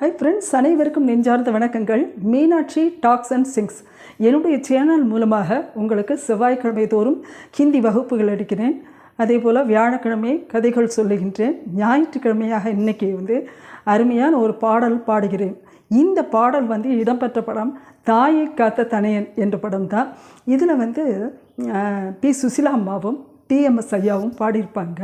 Hi friends அனைவருக்கும் நெஞ்சார்ந்த வணக்கங்கள். மீனாட்சி டாக்ஸ் அண்ட் சிங்ஸ் என்னுடைய சேனல் மூலமாக உங்களுக்கு செவ்வாய்க்கிழமை தோறும் ஹிந்தி வகுப்புகள் எடுக்கிறேன். அதே போல் வியாழக்கிழமை கதைகள் சொல்லுகின்றேன். ஞாயிற்றுக்கிழமையாக இன்னைக்கு வந்து அருமையான ஒரு பாடல் பாடுகிறேன். இந்த பாடல் வந்து இடம்பெற்ற படம் தாயை காத்த தனையன் என்ற படம் தான். இதில் வந்து பி. சுசிலா அம்மாவும் டிஎம்எஸ் ஐயாவும் பாடியிருப்பாங்க.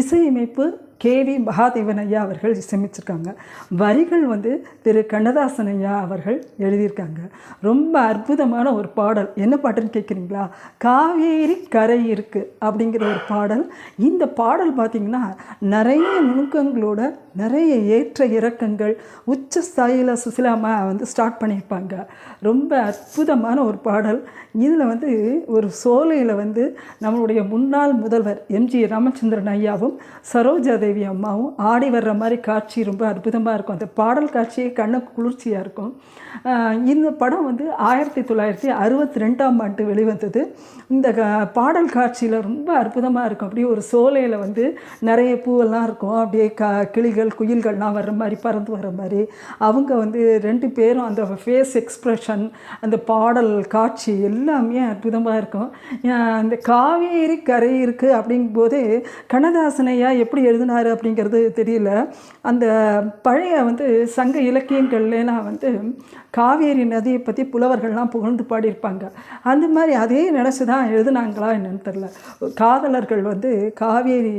இசையமைப்பு கேவி மகாதேவன் ஐயா அவர்கள் இசையமைச்சிருக்காங்க வரிகள் வந்து திரு. கண்ணதாசன் ஐயா அவர்கள் எழுதியிருக்காங்க. ரொம்ப அற்புதமான ஒரு பாடல். என்ன பாட்டுன்னு கேட்குறீங்களா? காவேரி கரை இருக்கு அப்படிங்கிற ஒரு பாடல். இந்த பாடல் பார்த்திங்கன்னா நிறைய நுணுக்கங்களோட நிறைய ஏற்ற இறக்கங்கள் உச்ச ஸ்தாயில சுசிலாமா வந்து ஸ்டார்ட் பண்ணியிருப்பாங்க. ரொம்ப அற்புதமான ஒரு பாடல். இதில் வந்து ஒரு சோலையில் வந்து நம்மளுடைய முன்னாள் முதல்வர் எம்ஜி ராமச்சந்திரன் ஐயாவும் சரோஜாதேவி தேவி அம்மாவும் ஆடி வர்ற மாதிரி காட்சி ரொம்ப அற்புதமாக இருக்கும். அந்த பாடல் காட்சியே கண்ணுக்கு குளிர்ச்சியாக இருக்கும். இந்த படம் வந்து ஆயிரத்தி தொள்ளாயிரத்தி அறுபத்தி ரெண்டாம் ஆண்டு வெளிவந்தது. இந்த பாடல் காட்சியில் ரொம்ப அற்புதமாக இருக்கும். அப்படியே ஒரு சோலையில் வந்து நிறைய பூவெல்லாம் இருக்கும். அப்படியே க கிளிகள் குயில்கள்லாம் வர்ற மாதிரி பறந்து வர மாதிரி. அவங்க வந்து ரெண்டு பேரும் அந்த ஃபேஸ் எக்ஸ்ப்ரெஷன் அந்த பாடல் காட்சி எல்லாமே அற்புதமாக இருக்கும். அந்த காவேரி கரை இருக்குது அப்படிங்கும்போதே கண்ணதாசனையா எப்படி எழுதினாரு அப்படிங்கிறது தெரியல. அந்த பழைய வந்து சங்க இலக்கியங்கள்லாம் வந்து காவேரி நதியை பற்றி புலவர்கள்லாம் புகழ்ந்து பாடியிருப்பாங்க. அந்த மாதிரி அதே நினச்சி தான் எழுதுனாங்களா என்னன்னு தெரில காதலர்கள் வந்து காவேரி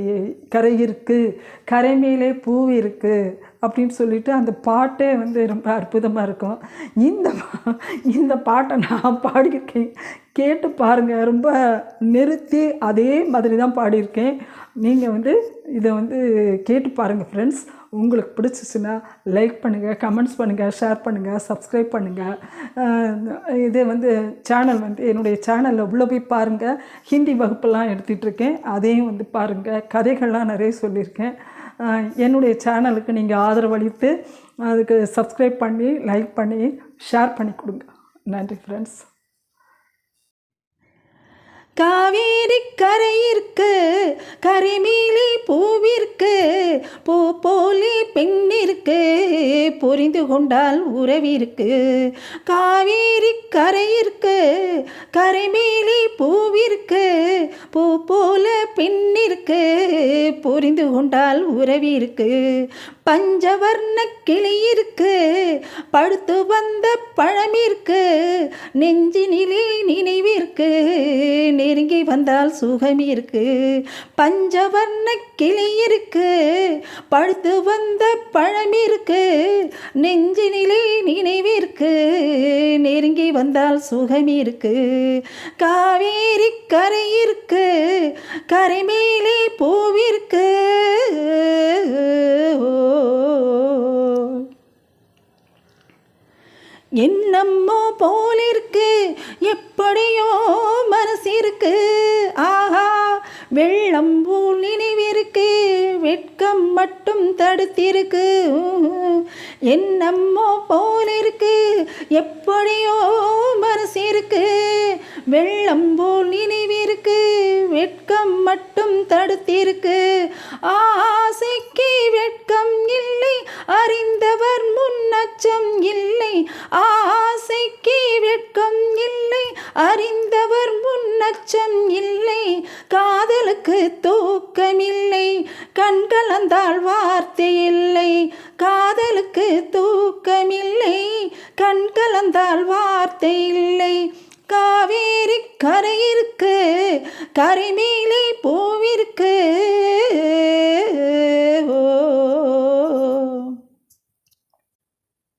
கரை இருக்குது கரை மேலே பூ இருக்குது அப்படின்னு சொல்லிட்டு அந்த பாட்டே வந்து ரொம்ப அற்புதமாக இருக்கும். இந்த இந்த பாட்டை நான் பாடியிருக்கேன். கேட்டு பாருங்கள் ரொம்ப நிறுத்தி அதே மாதிரி தான் பாடியிருக்கேன். நீங்கள் வந்து இதை வந்து கேட்டு பாருங்கள் ஃப்ரெண்ட்ஸ் உங்களுக்கு பிடிச்சிச்சுன்னா லைக் பண்ணுங்கள் கமெண்ட்ஸ் பண்ணுங்கள் ஷேர் பண்ணுங்கள் சப்ஸ்கிரைப் பண்ணுங்கள் இது வந்து சேனல் வந்து என்னுடைய சேனலில் உள்ளே போய் பாருங்கள் ஹிந்தி வகுப்பெல்லாம் எடுத்துகிட்டு இருக்கேன். அதையும் வந்து பாருங்கள் கதைகள்லாம் நிறைய சொல்லியிருக்கேன். என்னுடைய சேனலுக்கு நீங்கள் ஆதரவளித்து அதுக்கு சப்ஸ்கிரைப் பண்ணி லைக் பண்ணி ஷேர் பண்ணி கொடுங்க. நன்றி ஃப்ரெண்ட்ஸ் காவேரி கரையிற்கு கரிமீலி பூவிற்கு பூ போலி பெண்ணிற்கு புரிந்து கொண்டால் உறவிற்கு காவேரி கரையிற்கு கரைமீலி பூவிற்கு பூ போல பெண்ணிற்கு புரிந்து கொண்டால் உறவிற்கு பஞ்சவர்ண கிளியிற்கு படுத்து வந்த பழமிற்கு நெஞ்சினிலே நினைவிற்கு வந்தால் சுகம் இருக்கு. பஞ்சவர்ண கிளியிருக்கு படுத்து வந்த பழம் இருக்கு. நெஞ்சு நெஞ்சினிலே நினைவிற்கு நெருங்கி வந்தால் சுகம் இருக்கு. காவேரி கரையிருக்கு கரை மேலே பூவிற்கு என்னம்மோ போலிருக்கு எப்படியோ மனசிருக்கு வெள்ளம் போல் நினைவிருக்கு வெட்கம் மட்டும் தடுத்திருக்கு. என்னம்மோ போலிருக்கு எப்படியோ மனசிருக்கு வெள்ளம் போல் நினைவிருக்கு வெட்கம் மட்டும் தடுத்திருக்கு. ஆசைக்கு வெட்கம் இல்லை அறிந்தவர் முன்னச்சம் இல்லை. ஆசைக்கு வெட்கம் இல்லை அறிந்தவர் முன்னச்சம் இல்லை. கலந்தால் வார்த்தை இல்லை. காதலுக்கு தூக்கமில்லை. கண் கலந்தால் வார்த்தை இல்லை. காவேரி கரையிற்கு கரை மேலே பூவிற்கு ஓ.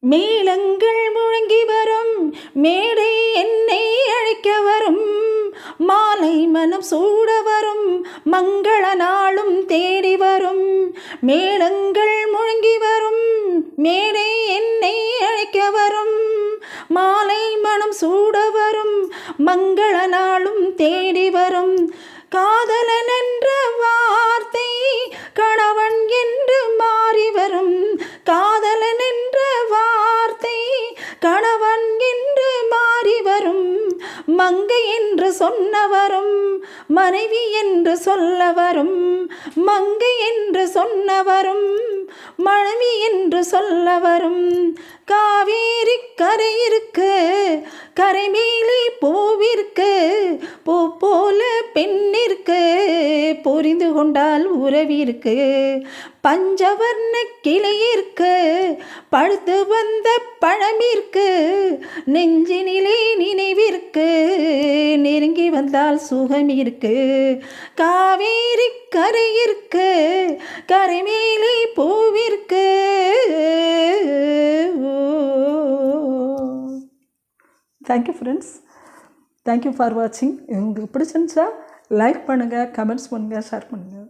மேளங்கள் முழங்கி வரும். மேடை என்னை அழைக்கவர் மனம் சூட வரும் மங்கள நாளும் தேடி வரும். மேளங்கள் முழங்கி வரும் மேடை என்னை அழைக்க வரும். மாலை மனம் சூட வரும் மங்கள நாளும் தேடி வரும். காதல் மங்கை என்று சொன்னவரும் மனைவி என்று சொல்ல வரும் மங்கை என்று சொன்னவரும் மனைவி என்று சொல்ல வரும் காவேரி கரை இருக்கு கரை மேலே பூவிற்கு பூ போல பெண்ணிற்கு புரிந்து கொண்டால் உறவிற்கு. பஞ்சவர்ண கிளையிற்கு பழுத்து வந்த பழமிற்கு நெஞ்சினிலே நினைவிற்கு. வந்தால் சுகம் இருக்கு. காவேரி கரை இருக்கு கரை மேலே பூவிற்கு thank you friends thank you for வாட்சிங் உங்களுக்கு பிடிச்சிருந்துச்சா லைக் பண்ணுங்கள் கமெண்ட்ஸ் பண்ணுங்கள் ஷேர் பண்ணுங்கள்